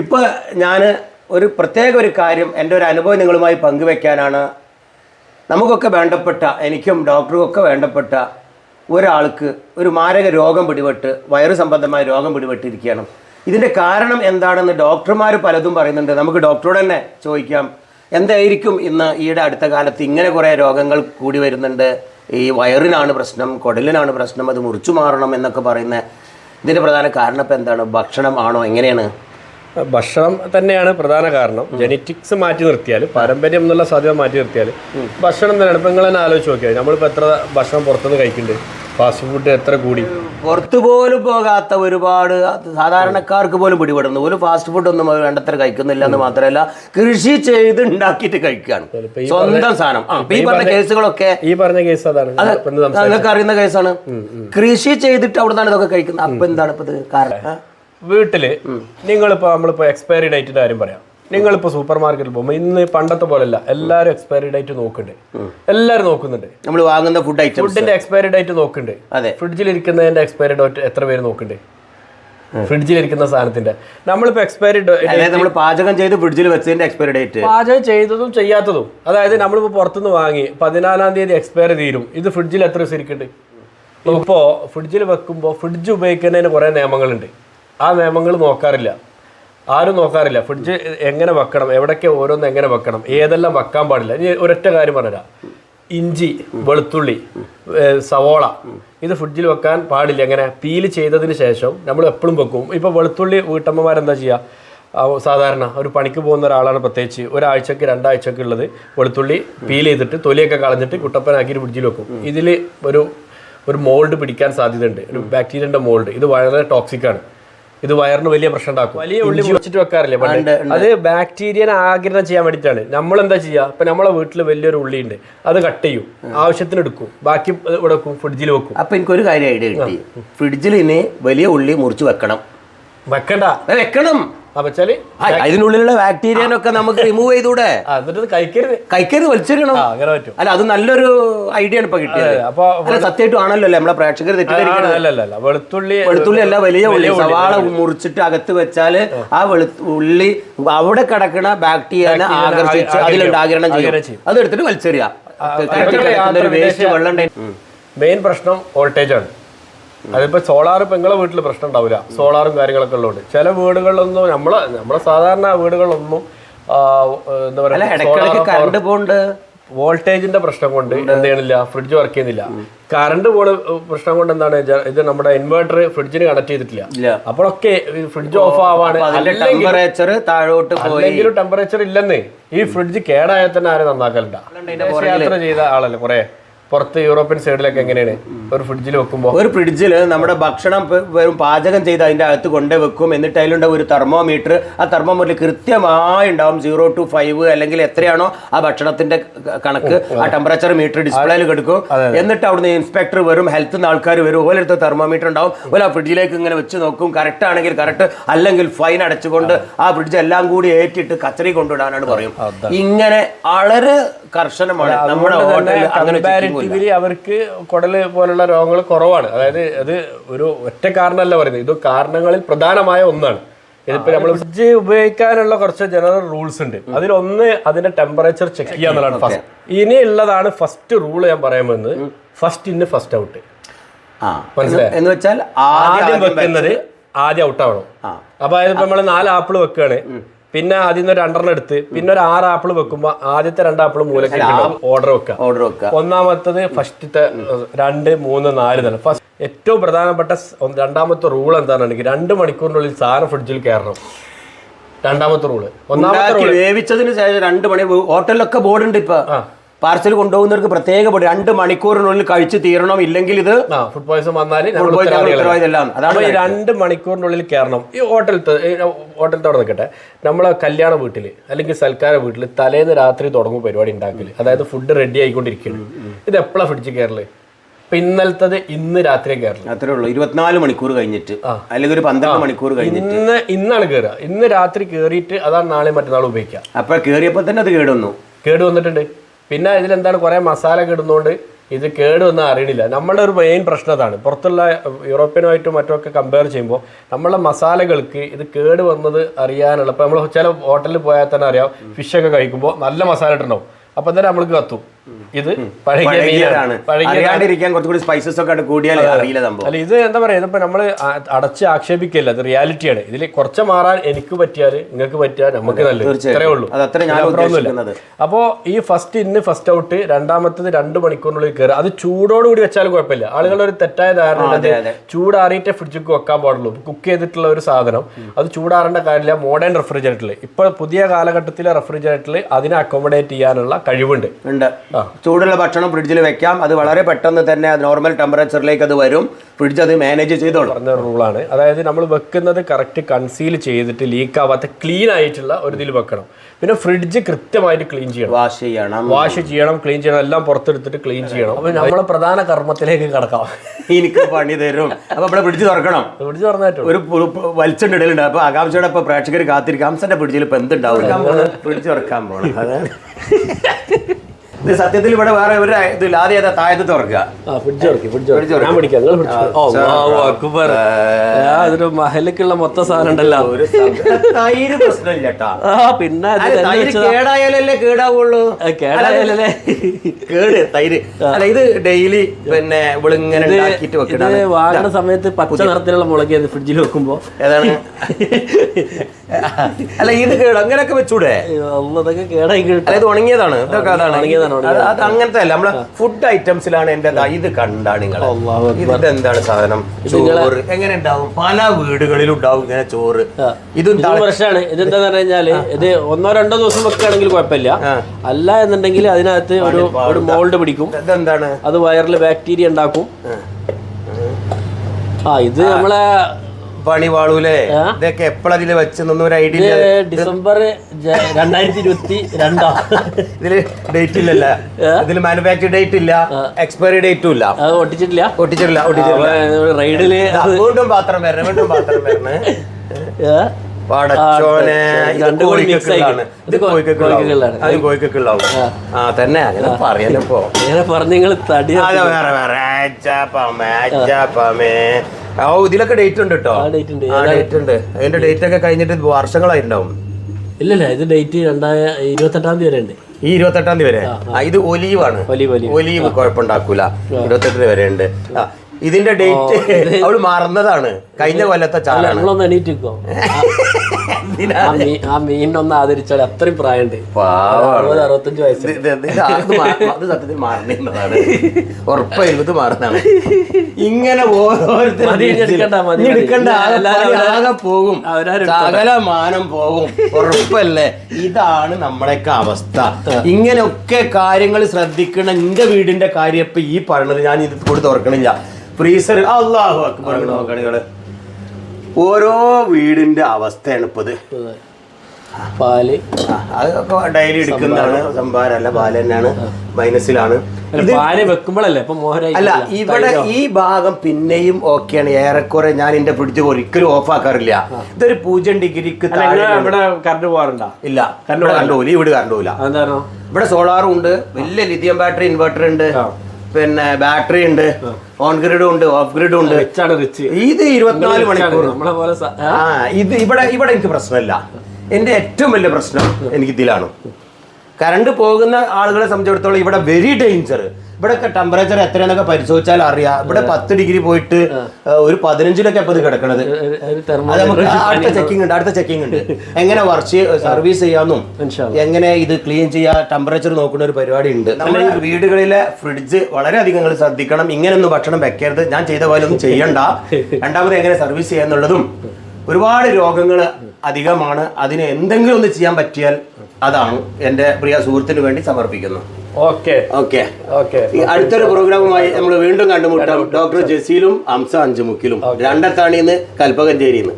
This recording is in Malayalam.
ഇപ്പോൾ ഞാൻ ഒരു പ്രത്യേക ഒരു കാര്യം എന്റെ ഒരു അനുഭവം നിങ്ങളുമായി പങ്കുവെക്കാനാണ്. നമുക്കൊക്കെ വേണ്ടപ്പെട്ട എനിക്കും ഡോക്ടർക്കൊക്കെ വേണ്ടപ്പെട്ട ഒരാൾക്ക് ഒരു മാരക രോഗം പിടിപെട്ട് വയറു സംബന്ധമായ രോഗം പിടിപെട്ടിരിക്കുകയാണ്. ഇതിന്റെ കാരണം എന്താണെന്ന് ഡോക്ടർമാർ പലതും പറയുന്നുണ്ട്. നമുക്ക് ഡോക്ടറോട് തന്നെ ചോദിക്കാം. എന്തായിരിക്കും ഇന്ന് ഈയിടെ അടുത്ത കാലത്ത് ഇങ്ങനെ കുറേ രോഗങ്ങൾ കൂടി വരുന്നുണ്ട്? ഈ വയറിനാണ് പ്രശ്നം കുടലിനാണ് പ്രശ്നം അത് മുറിച്ചു മാറണം എന്നൊക്കെ പറയുന്ന ഇതിന്റെ പ്രധാന കാരണം ഇപ്പം എന്താണ്? ഭക്ഷണം ആണോ? എങ്ങനെയാണ്? ഭക്ഷണം തന്നെയാണ് പ്രധാന കാരണം. ജനറ്റിക്സ് മാറ്റി നിർത്തിയാൽ പാരമ്പര്യം എന്നുള്ള സാധ്യത മാറ്റി നിർത്തിയാൽ ഭക്ഷണം തന്നെയാണ് ഇപ്പം നിങ്ങൾ തന്നെ ആലോചിച്ച് നോക്കിയാൽ നമ്മളിപ്പോൾ എത്ര ഭക്ഷണം പുറത്തുനിന്ന് കഴിക്കുന്നുണ്ട്? ഫാസ്റ്റ് ഫുഡ് എത്ര കൂടി? പുറത്തു പോലും പോകാത്ത ഒരുപാട് സാധാരണക്കാർക്ക് പോലും പിടിപെടുന്നു. ഒരു ഫാസ്റ്റ് ഫുഡ് ഒന്നും അവർ വേണ്ടത്ര കഴിക്കുന്നില്ല എന്ന് മാത്രമല്ല കൃഷി ചെയ്ത് ഉണ്ടാക്കിയിട്ട് കഴിക്കുകയാണ് സ്വന്തം സാധനം. ഈ പറഞ്ഞ കേസുകളൊക്കെ ഈ പറഞ്ഞ കേസ് അതാണ്. നിങ്ങൾക്ക് അറിയുന്ന കേസാണ്. കൃഷി ചെയ്തിട്ട് അവിടെ നിന്നാണ് ഇതൊക്കെ കഴിക്കുന്നത്. അപ്പൊ എന്താണ് ഇപ്പൊ കാരണം? വീട്ടിൽ നിങ്ങളിപ്പോ നമ്മളിപ്പോ എക്സ്പയറി ഡേറ്റിന്റെ കാര്യം പറയാം. നിങ്ങളിപ്പോ സൂപ്പർ മാർക്കറ്റിൽ പോകുമ്പോൾ ഇന്ന് പണ്ടത്തെ പോലെയല്ല എല്ലാവരും എക്സ്പയറി ഡേറ്റ് നോക്കുന്നുണ്ട് എല്ലാവരും നോക്കുന്നുണ്ട്. നമ്മൾ വാങ്ങുന്ന ഫുഡ് ഫുഡിന്റെ എക്സ്പയറി ഡേറ്റ് നോക്കുന്നുണ്ട് അതെ. ഫ്രിഡ്ജിലിരിക്കുന്നതിന്റെ എക്സ്പയറി ഡേറ്റ് എത്ര പേര് ഫ്രിഡ്ജിൽ ഇരിക്കുന്ന സാധനത്തിന്റെ. നമ്മളിപ്പോ എക്സ്പയറി നമ്മൾ പാചകം ചെയ്ത് ഫ്രിഡ്ജിൽ വെച്ചതിന്റെ എക്സ്പയറി ഡേറ്റ് പാചകം ചെയ്തതും ചെയ്യാത്തതും. അതായത് നമ്മളിപ്പോ പുറത്തുനിന്ന് വാങ്ങി പതിനാലാം തീയതി എക്സ്പയറി തീരും. ഇത് ഫ്രിഡ്ജിൽ എത്ര ദിവസം ഇരിക്കുന്നുണ്ട് ഇപ്പോ ഫ്രിഡ്ജിൽ വെക്കുമ്പോൾ ഫ്രിഡ്ജ് ഉപയോഗിക്കുന്നതിന് കുറേ നിയമങ്ങളുണ്ട്. ആ നിയമങ്ങൾ നോക്കാറില്ല. ആരും നോക്കാറില്ല. ഫ്രിഡ്ജ് എങ്ങനെ വെക്കണം എവിടൊക്കെ ഓരോന്ന് എങ്ങനെ വെക്കണം ഏതെല്ലാം വെക്കാൻ പാടില്ല. ഇനി ഒരൊറ്റ കാര്യം പറഞ്ഞുതരാം. ഇഞ്ചി വെളുത്തുള്ളി സവോള ഇത് ഫ്രിഡ്ജിൽ വെക്കാൻ പാടില്ല. എങ്ങനെ? പീൽ ചെയ്തതിന് ശേഷം നമ്മൾ എപ്പോഴും വെക്കും. ഇപ്പോൾ വെളുത്തുള്ളി വീട്ടമ്മമാരെന്താ ചെയ്യുക സാധാരണ ഒരു പണിക്ക് പോകുന്ന ഒരാളാണ് പ്രത്യേകിച്ച്. ഒരാഴ്ചക്ക് രണ്ടാഴ്ചക്ക് ഉള്ളത് വെളുത്തുള്ളി പീൽ ചെയ്തിട്ട് തൊലിയൊക്കെ കളഞ്ഞിട്ട് കുട്ടപ്പനാക്കി ഫ്രിഡ്ജിൽ വെക്കും. ഇതിൽ ഒരു ഒരു മോൾഡ് പിടിക്കാൻ സാധ്യതയുണ്ട്. ഒരു ബാക്ടീരിയന്റെ മോൾഡ് ഇത് വളരെ ടോക്സിക് ആണ്. ഇത് വയറിന് വലിയ പ്രശ്നം ഉണ്ടാക്കും. വലിയ ഉള്ളി മുറിച്ചിട്ട് വെക്കാറില്ലേ പണ്ട് അത് ബാക്ടീരിയനെ ആകിരണം ചെയ്യാൻ വേണ്ടിയിട്ടാണ്. നമ്മൾ എന്താ ചെയ്യുക ഇപ്പൊ നമ്മളെ വീട്ടിൽ വലിയൊരു ഉള്ളി ഉണ്ട് അത് കട്ട് ചെയ്യും. ആവശ്യത്തിന് എടുക്കും. ബാക്കി ഇവിടെ ഫ്രിഡ്ജിൽ വെക്കും. അപ്പൊ എനിക്കൊരു കാര്യം ഐഡിയ കിട്ടി. ഫ്രിഡ്ജിൽ ഇനി വലിയ ഉള്ളി മുറിച്ച് വെക്കണം. വെക്കണ്ട. വെക്കണം. വെച്ചാൽ ബാക്ടീരിയ അതിനുള്ളിലുള്ള ബാക്ടീരിയനൊക്കെ നമുക്ക് റിമൂവ് ചെയ്തൂടെ? എന്നിട്ട് കഴിക്കരുത്. വലിച്ചിടണം അങ്ങനെ പറ്റും. അല്ല അത് നല്ലൊരു ഐഡിയ ആണ് ഇപ്പൊ കിട്ടിയത്. അപ്പൊ സത്യമായിട്ടും ആണല്ലോ നമ്മളെ പ്രേക്ഷകർ അല്ല വെളുത്തുള്ളി വെളുത്തുള്ളി അല്ല വലിയ ഉള്ളി. സവാള മുറിച്ചിട്ട് അകത്ത് വെച്ചാൽ ആ. വെളുത്തുള്ളി അവിടെ കിടക്കണ ബാക്ടീരിയനെ ആകർഷിച്ച് അതിലുണ്ട് ആകിരണം ചെയ്യും. അതെടുത്തിട്ട് വലിച്ചെറിയാം. വേസ്റ്റ് വെള്ളം മെയിൻ പ്രശ്നം വോൾട്ടേജ് ആണ്. അതിപ്പോ സോളാർ ഇപ്പൊ നിങ്ങളെ വീട്ടിൽ പ്രശ്നം ഉണ്ടാവില്ല സോളാറും കാര്യങ്ങളൊക്കെ ഉള്ളതുകൊണ്ട്. ചില വീടുകളിലൊന്നും നമ്മളെ നമ്മളെ സാധാരണ വീടുകളിലൊന്നും എന്താ പറയുക വോൾട്ടേജിന്റെ പ്രശ്നം കൊണ്ട് എന്ത് ചെയ്യണില്ല ഫ്രിഡ്ജ് വർക്ക് ചെയ്യുന്നില്ല. കറണ്ട് പോലെ പ്രശ്നം കൊണ്ട് എന്താണ് ഇത് നമ്മുടെ ഇൻവെർട്ടർ ഫ്രിഡ്ജിന് കണക്ട് ചെയ്തിട്ടില്ല. അപ്പോഴൊക്കെ ഫ്രിഡ്ജ് ഓഫ് ആവാണ്. ടെമ്പറേച്ചർ താഴോട്ട് പോയി. ടെമ്പറേച്ചർ ഇല്ലെന്ന്. ഈ ഫ്രിഡ്ജ് കേടായാൽ തന്നെ ആരും നന്നാക്കലുണ്ട. യാത്ര ചെയ്ത ആളല്ലേ കുറെ. പുറത്ത് യൂറോപ്യൻ സൈഡിലൊക്കെ എങ്ങനെയാണ്? ഒരു ഫ്രിഡ്ജിൽ വെക്കുമ്പോൾ ഒരു ഫ്രിഡ്ജിൽ നമ്മുടെ ഭക്ഷണം വെറും പാചകം ചെയ്ത് അതിന്റെ അകത്ത് കൊണ്ടേ വെക്കും. എന്നിട്ട് അതിലുണ്ടാവും ഒരു തെർമോമീറ്റർ. ആ തെർമോമീറ്റർ കൃത്യമായി ഉണ്ടാവും സീറോ ടു ഫൈവ് അല്ലെങ്കിൽ എത്രയാണോ ആ ഭക്ഷണത്തിന്റെ കണക്ക്. ആ ടെമ്പറേച്ചർ മീറ്റർ ഡിസ്പ്ലേയിൽ കിടക്കും. എന്നിട്ട് അവിടുന്ന് ഇൻസ്പെക്ടർ വരും. ഹെൽത്ത് നിന്ന് ആൾക്കാർ വരും. ഓരോ അടുത്ത് തെർമോമീറ്റർ ഉണ്ടാവും. ഓരോ ആ ഫ്രിഡ്ജിലേക്ക് ഇങ്ങനെ വെച്ച് നോക്കും. കറക്റ്റ് ആണെങ്കിൽ കറക്റ്റ് അല്ലെങ്കിൽ ഫൈൻ അടച്ചുകൊണ്ട് ആ. ഫ്രിഡ്ജ് എല്ലാം കൂടി ഏറ്റിട്ട് കച്ചറി കൊണ്ടുവിടാനാണ് പറയും. ഇങ്ങനെ വളരെ കർശനമാണ്. നമ്മുടെ കമ്പാരിറ്റീവ്ലി അവർക്ക് കുടൽ പോലുള്ള രോഗങ്ങൾ കുറവാണ്. അതായത് അത് ഒരു ഒറ്റ കാരണമല്ല പറയുന്നത്. ഇത് കാരണങ്ങളിൽ പ്രധാനമായ ഒന്നാണ്. ഇതിപ്പോ നമ്മൾ ഫ്രിഡ്ജ് ഉപയോഗിക്കാനുള്ള കുറച്ച് ജനറൽ റൂൾസ് ഉണ്ട്. അതിലൊന്ന് അതിന്റെ ടെമ്പറേച്ചർ ചെക്ക് ചെയ്യുക എന്നുള്ളതാണ് ഫസ്റ്റ് ഇനി ഉള്ളതാണ് ഫസ്റ്റ് റൂൾ ഞാൻ പറയാൻ വന്നത് ഫസ്റ്റ് ഇന്ന് ഫസ്റ്റ് ഔട്ട് എന്ന് വെച്ചാൽ ആദ്യം വെക്കുന്നത് ആദ്യം ഔട്ട് ആവണം. അപ്പൊ നമ്മൾ നാല് ആപ്പിൾ വെക്കാണ് പിന്നെ ആദ്യം നിന്ന് രണ്ടെണ്ണം എടുത്ത് പിന്നെ ഒരു ആറ് ആപ്പിൾ വെക്കുമ്പോ ആദ്യത്തെ രണ്ട് ആപ്പിൾ മൂലക്ക് ഓർഡർ വെക്കുക. ഓർഡർ വെക്കുക. ഒന്നാമത്തത് ഫസ്റ്റത്തെ രണ്ട് മൂന്ന് നാല് തന്നെ. ഫസ്റ്റ് ഏറ്റവും പ്രധാനപ്പെട്ട രണ്ടാമത്തെ റൂൾ എന്താണെന്നുണ്ടെങ്കിൽ രണ്ട് മണിക്കൂറിനുള്ളിൽ സാധനം ഫ്രിഡ്ജിൽ കയറണം. രണ്ടാമത്തെ റൂൾ ഒന്നാമത്തെ വേവിച്ചതിന് ശേഷം രണ്ട് മണി ഹോട്ടലിലൊക്കെ ബോർഡ് ഉണ്ട് ഇപ്പൊ. പാർസൽ കൊണ്ടുപോകുന്നവർക്ക് പ്രത്യേക ബോർഡ് രണ്ട് മണിക്കൂറിനുള്ളിൽ കഴിച്ച് തീരണം. ഇല്ലെങ്കിൽ ഇത് ഫുഡ് പോയിസൺ വന്നാൽ അതാണ് ഈ രണ്ട് മണിക്കൂറിനുള്ളിൽ കയറണം ഈ ഹോട്ടലത്തെ ഹോട്ടലത്തോടെ നിൽക്കട്ടെ. നമ്മളെ കല്യാണ വീട്ടിൽ അല്ലെങ്കിൽ സൽക്കാര വീട്ടിൽ തലേന്ന് രാത്രി തുടങ്ങും പരിപാടി ഉണ്ടാക്കൽ. അതായത് ഫുഡ് റെഡി ആയിക്കൊണ്ടിരിക്കുകയാണ് ഇത് എപ്പോഴാണ് ഫ്രിഡ്ജ് കയറൽ പിന്നലത്തത് ഇന്ന് രാത്രി കയറില്ല അത്രേ ഉള്ളൂ. ഇരുപത്തിനാല് മണിക്കൂർ കഴിഞ്ഞിട്ട് അല്ലെങ്കിൽ ഒരു പന്ത്രണ്ട് മണിക്കൂർ കഴിഞ്ഞിട്ട്. ഇന്ന് ഇന്നാണ് കയറുക ഇന്ന് രാത്രി കയറിയിട്ട് അതാണ് നാളെ മറ്റന്നാൾ ഉപയോഗിക്കുക. അപ്പൊ കേറിയപ്പോ തന്നെ അത് കേടുവന്നു. കേട് വന്നിട്ടുണ്ട്. പിന്നെ ഇതിലെന്താണ് കുറേ മസാല ഒക്കെ ഇടുന്നതുകൊണ്ട് ഇത് കേടുവെന്ന് അറിയണില്ല. നമ്മളുടെ ഒരു മെയിൻ പ്രശ്നം അതാണ്. പുറത്തുള്ള യൂറോപ്യനുമായിട്ടും മറ്റുമൊക്കെ കമ്പയർ ചെയ്യുമ്പോൾ നമ്മളെ മസാലകൾക്ക് ഇത് കേട് വന്നത് അറിയാനുള്ള ഇപ്പോൾ നമ്മൾ ചില ഹോട്ടലിൽ പോയാൽ തന്നെ അറിയാം ഫിഷൊക്കെ കഴിക്കുമ്പോൾ നല്ല മസാല ഇട്ടുണ്ടാവും അപ്പം തന്നെ നമ്മൾക്ക് കത്തും. ഇത് പഴകിയതാണ്. അറിയാണ്ടിരിക്കാൻ കുറച്ചുകൂടി സ്പൈസസ് ഒക്കെ കൂടിയാൽ അറിയില്ല സംഭവം. അല്ല ഇത് എന്താ പറയാ ഇതിപ്പോ നമ്മൾ ആ- അടച്ച് ആക്ഷേപിക്കല്ല? അത് റിയാലിറ്റിയാണ് ഇതിൽ കുറച്ച് മാറാൻ എനിക്ക് പറ്റിയാൽ നിങ്ങൾക്ക് പറ്റിയാൽ നമുക്ക് നല്ലത്. ഇത്രേ ഉള്ളൂ. ഞാൻ ഈ ഫസ്റ്റ് ഇന്ന് ഫസ്റ്റ് ഔട്ട് രണ്ടാമത്തത് രണ്ട് മണിക്കൂറിനുള്ളിൽ കയറുക അത് ചൂടോടുകൂടി വെച്ചാൽ കുഴപ്പമില്ല. ആളുകളുടെ ഒരു തെറ്റായ ധാരണ. ചൂടാറിയിട്ടേ ഫ്രിഡ്ജിൽ വെക്കാൻ പാടുള്ളൂ. കുക്ക് ചെയ്തിട്ടുള്ള ഒരു സാധനം. അത് ചൂടാറേണ്ട കാര്യമില്ല. മോഡേൺ റെഫ്രിജറേറ്ററിൽ ഇപ്പോൾ പുതിയ കാലഘട്ടത്തിലെ റെഫ്രിജറേറ്ററിൽ അതിനെ അക്കോമഡേറ്റ് ചെയ്യാനുള്ള കഴിവുണ്ട്. ഉണ്ട്. ചൂടുള്ള ഭക്ഷണം ഫ്രിഡ്ജിൽ വെക്കാം. അത് വളരെ പെട്ടെന്ന് തന്നെ നോർമൽ ടെമ്പറേച്ചറിലേക്ക് അത് വരും. ഫ്രിഡ്ജ് അത് മാനേജ് ചെയ്തോളും. പറഞ്ഞ റൂളാണ് അതായത് നമ്മൾ വെക്കുന്നത് കറക്റ്റ് കൺസീൽ ചെയ്തിട്ട് ലീക്ക് ആവാത്ത ക്ലീൻ ആയിട്ടുള്ള ഒരു ഇതിൽ വെക്കണം. പിന്നെ ഫ്രിഡ്ജ് കൃത്യമായിട്ട് ക്ലീൻ ചെയ്യണം. വാഷ് ചെയ്യണം. വാഷ് ചെയ്യണം ക്ലീൻ ചെയ്യണം എല്ലാം പുറത്തെടുത്തിട്ട് ക്ലീൻ ചെയ്യണം. അപ്പൊ നമ്മളെ പ്രധാന കർമ്മത്തിലേക്ക് കടക്കാം. എനിക്ക് പണി തരും. അപ്പൊ അവിടെ ഫ്രിഡ്ജ് തുറക്കണം. ഫ്രിഡ്ജ് പറഞ്ഞായിട്ടുള്ളൂ ഒരു പു- പു- വലിച്ചുണ്ട് ഇടലുണ്ട്. അപ്പൊ ആകാംക്ഷയുടെ ഇപ്പൊ പ്രേക്ഷകർ കാത്തിരിക്കും. ഹംസന്റെ ഫ്രിഡ്ജിൽ ഇപ്പൊ എന്തുണ്ടാവും? ഫ്രിഡ്ജ് തുറക്കാൻ പോകണം അതാണ്. ഇത് സത്യത്തിൽ ഇവിടെ വേറെ ഒരു ഇതില്ല. ആദ്യം ഏതാ? താഴത്ത് തുറക്കുക. അതൊരു മഹലിക്കുള്ള മൊത്തം സാധനം ഉണ്ടല്ലോ തൈര് പ്രശ്നമില്ല ആ പിന്നെ അത് കേടായാലല്ലേ കേടാവുള്ളൂ? കേടായാലല്ലേ? കേട് തൈര്. അല്ല ഇത് ഡെയിലി പിന്നെ ഇങ്ങനെ വാങ്ങുന്ന സമയത്ത് പച്ച നിറത്തിലുള്ള മുളക് ഫ്രിഡ്ജിൽ വെക്കുമ്പോ? ഏതാണ്? അല്ല ഇത് കേട്. അങ്ങനെയൊക്കെ വെച്ചൂടെ? അതൊക്കെ കേടായി കേട്ടു കിട്ടും. ഉണങ്ങിയതാണ്. ഇതൊക്കെ അതാണ്. ഉണങ്ങിയതാണ്, അത് അത് അങ്ങനത്തെ അല്ല. നമ്മളെ ഫുഡ് ഐറ്റംസിലാണ് എന്റെ ദാ ഇത് കണ്ടാണ് നിങ്ങൾ. ഇത് ഇതിന്റെ എന്താണ് സാധനം? ചോറ്. എങ്ങനെ ഉണ്ടാവും പല വീടുകളിലും ഉണ്ടാവും ഇങ്ങനെ ചോറ്. ഇതും ഇത് പ്രശ്നമാണ് ഇതെന്താന്ന് പറഞ്ഞു കഴിഞ്ഞാൽ ഇത് ഒന്നോ രണ്ടോ ദിവസം വെക്കുകയാണെങ്കിൽ കുഴപ്പമില്ല. അല്ല എന്നുണ്ടെങ്കിൽ അതിനകത്ത് ഒരു ഒരു മോൾഡ് പിടിക്കും. ഇതെന്താണ്? അത് വയറിൽ ബാക്ടീരിയ ഉണ്ടാക്കും. ആ. ഇത് നമ്മളെ പണി വാളൂലേ? ഇതൊക്കെ എപ്പോഴതിൽ വെച്ചെന്നൊന്നും ഒരു ഐഡിയ ഇല്ല. ഡിസംബർ രണ്ടായിരത്തി ഇരുപത്തി രണ്ടാ ഇതിൽ ഡേറ്റ് ഇല്ലല്ല ഇതിൽ മാനുഫാക്ചർ ഡേറ്റ് ഇല്ല എക്സ്പയറി ഡേറ്റും ഇല്ല ഒട്ടിച്ചിട്ടില്ല? ഒട്ടിച്ചിട്ടില്ല ഒട്ടിച്ചിട്ടില്ല. റൈഡിൽ വീണ്ടും പാത്രം വരണേ വീണ്ടും പാത്രം വരണേ. ഇത്. ഇത്. ആ. തന്നെ അങ്ങനെ ഇങ്ങനെ പറഞ്ഞ് നിങ്ങൾ തടി വേറെ വേറെ. ഓ ഇതിലൊക്കെ ഡേറ്റ് ഉണ്ട് കേട്ടോ. ഡേറ്റ് ഉണ്ട്. അതിന്റെ ഡേറ്റ് ഒക്കെ കഴിഞ്ഞിട്ട് വർഷങ്ങളായിട്ടുണ്ടാവും. ഇല്ലല്ല ഇത് ഡേറ്റ് രണ്ടായിരം ഇരുപത്തെട്ടാം തീയതി വരെ ഉണ്ട്. ഈ ഇരുപത്തെട്ടാം തീയതി വരെ? ഇത് ഒലീവാണ് ഒലീവ്, കുഴപ്പമുണ്ടാക്കൂല. ഇരുപത്തെട്ടിന് വരെ ഉണ്ട്. ഇതിന്റെ ഡേറ്റ് അവൾ മറന്നതാണ്. കഴിഞ്ഞ കൊല്ലത്തെ ചാലാണ് ആ ആ ആദരിച്ചാൽ അത്രയും പ്രായമുണ്ട്. അറുപത് അറുപത്തഞ്ച് വയസ്സ്. ഇത് സത്യത്തിൽ മാറുന്നതാണ് ഉറപ്പായിരുന്നു ഇത് മാറുന്നതാണ്. ഇങ്ങനെ ഓരോരുത്തരും പോകും. സകല മാനം പോകും. ഉറപ്പല്ലേ? ഇതാണ് നമ്മളെയൊക്കെ അവസ്ഥ. ഇങ്ങനെയൊക്കെ കാര്യങ്ങൾ ശ്രദ്ധിക്കണം എന്റെ വീടിന്റെ കാര്യം ഇപ്പൊ ഈ പറയണത് ഞാൻ ഇത് കൂടി തുറക്കണില്ല. ഫ്രീസർ അള്ളാഹു അക്ബർ നോക്കണികൾ ഓരോ വീടിന്റെ അവസ്ഥയാണ് ഇപ്പൊ ഇത്. പാൽ. അതൊക്കെ ഡയറി എടുക്കുന്നതാണ്. സംഭാരമല്ല പാൽ തന്നെയാണ് മൈനസിലാണ്. പാൽ വെക്കുമ്പോഴല്ലേ അല്ല ഇവിടെ ഈ ഭാഗം പിന്നെയും ഓക്കെയാണ്. ഏറെക്കുറെ ഞാൻ എന്റെ പിടിച്ച് ഒരിക്കലും ഓഫ് ആക്കാറില്ല. ഇതൊരു പൂജ്യം ഡിഗ്രിക്ക് ഇവിടെ കറണ്ട് പോകാറുണ്ടോ? ഇല്ല കറണ്ട് കണ്ടുപോല ഇവിടെ കാരണം ഇവിടെ സോളാറും ഉണ്ട് വലിയ ലിഥിയം ബാറ്ററി ഇൻവെർട്ടർ ഉണ്ട്. പിന്നെ ബാറ്ററി ഉണ്ട് ഓൺ ഗ്രിഡും ഉണ്ട് ഓഫ് ഗ്രിഡും ഉണ്ട്. ഇത് ഇരുപത്തിനാല് മണിക്കൂർ? ആ? ഇത് ഇവിടെ ഇവിടെ എനിക്ക് പ്രശ്നമില്ല. എന്റെ ഏറ്റവും വലിയ പ്രശ്നം എനിക്ക് ഇതിലാണ്. കറണ്ട് പോകുന്ന ആളുകളെ സംബന്ധിച്ചിടത്തോളം ഇവിടെ വെരി ഡേഞ്ചർ ഇവിടെയൊക്കെ ടെമ്പറേച്ചർ എത്രയാന്നൊക്കെ പരിശോധിച്ചാൽ അറിയാം. ഇവിടെ പത്ത് ഡിഗ്രി പോയിട്ട് ഒരു പതിനഞ്ചിലൊക്കെ ഇപ്പൊ ഇത് കിടക്കണത്. അടുത്ത ചെക്കിംഗ് ഉണ്ട് അടുത്ത ചെക്കിംഗ് ഉണ്ട്. എങ്ങനെ വർഷ് സർവീസ് ചെയ്യാന്നും ഇൻഷാ എങ്ങനെ ഇത് ക്ലീൻ ചെയ്യാ ടെമ്പറേച്ചർ നോക്കുന്ന ഒരു പരിപാടി ഉണ്ട്. നമ്മുടെ ഈ വീടുകളിലെ ഫ്രിഡ്ജ് വളരെയധികം നിങ്ങൾ ശ്രദ്ധിക്കണം. ഇങ്ങനെയൊന്നും ഭക്ഷണം വെക്കരുത്. ഞാൻ ചെയ്ത പോലെ ഒന്നും ചെയ്യണ്ട. രണ്ടാമത് എങ്ങനെ സർവീസ് ചെയ്യാന്നുള്ളതും ഒരുപാട് രോഗങ്ങൾ അധികമാണ്. അതിന് എന്തെങ്കിലും ഒന്ന് ചെയ്യാൻ പറ്റിയാൽ അതാണ് എന്റെ പ്രിയ സുഹൃത്തിന് വേണ്ടി സമർപ്പിക്കുന്നു. ഓക്കെ. ഓക്കെ. ഓക്കെ. അടുത്തൊരു പ്രോഗ്രാമുമായി നമ്മൾ വീണ്ടും കണ്ടുമുട്ടാം. ഡോക്ടർ ജസീലും അംസ അഞ്ചുമുക്കിലും. രണ്ടത്താണിന്ന് കൽപ്പകഞ്ചേരിന്ന്.